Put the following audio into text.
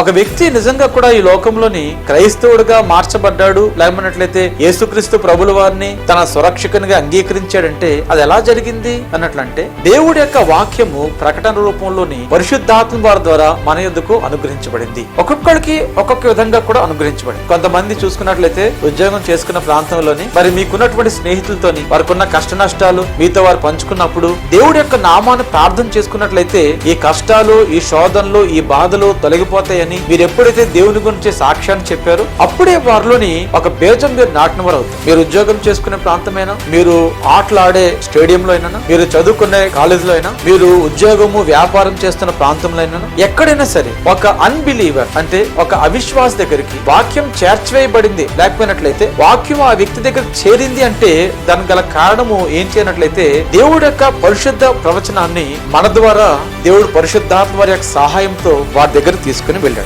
ఒక వ్యక్తి నిజంగా కూడా ఈ లోకంలోని క్రైస్తవుడిగా మార్చబడ్డాడు లేమన్నట్లయితే యేసుక్రీస్తు ప్రభుల వారిని తన సురక్షకునిగా అంగీకరించాడంటే అది ఎలా జరిగింది అన్నట్లంటే దేవుడి యొక్క వాక్యము ప్రకటన రూపంలోని పరిశుద్ధాత్మ వారి ద్వారా మన ఎందుకు అనుగ్రహించబడింది. ఒక్కొక్కడికి ఒక్కొక్క విధంగా కూడా అనుగ్రహించబడింది. కొంతమంది చూసుకున్నట్లయితే ఉద్యోగం చేసుకున్న ప్రాంతంలోని మరి మీకున్నటువంటి స్నేహితులతోని వారికున్న కష్ట నష్టాలు మీతో వారు పంచుకున్నప్పుడు దేవుడి యొక్క నామాన్ని ప్రార్థన చేసుకున్నట్లయితే ఈ కష్టాలు ఈ శోధనలు ఈ బాధలు తొలగిపోతాయని అని మీరు ఎప్పుడైతే దేవుని గురించి సాక్ష్యాన్ని చెప్పారో అప్పుడే వారిలోని ఒక బేజం మీరు నాటిన వారు మీరు ఉద్యోగం చేసుకునే ప్రాంతమైనా మీరు ఆటలాడే స్టేడియంలో అయినా మీరు చదువుకునే కాలేజీలో అయినా మీరు ఉద్యోగము వ్యాపారం చేస్తున్న ప్రాంతంలో అయినా ఎక్కడైనా సరే ఒక అన్బిలీవర్ అంటే ఒక అవిశ్వాస దగ్గరికి వాక్యం చేర్చివేయబడింది. లేకపోయినట్లయితే వాక్యం ఆ వ్యక్తి దగ్గర చేరింది అంటే దాని గల కారణము ఏం చేయనట్లయితే దేవుడు యొక్క పరిశుద్ధ ప్రవచనాన్ని మన ద్వారా దేవుడు పరిశుద్ధాత్మ వారి యొక్క సహాయంతో వారి దగ్గర తీసుకుని వెళ్ళాడు.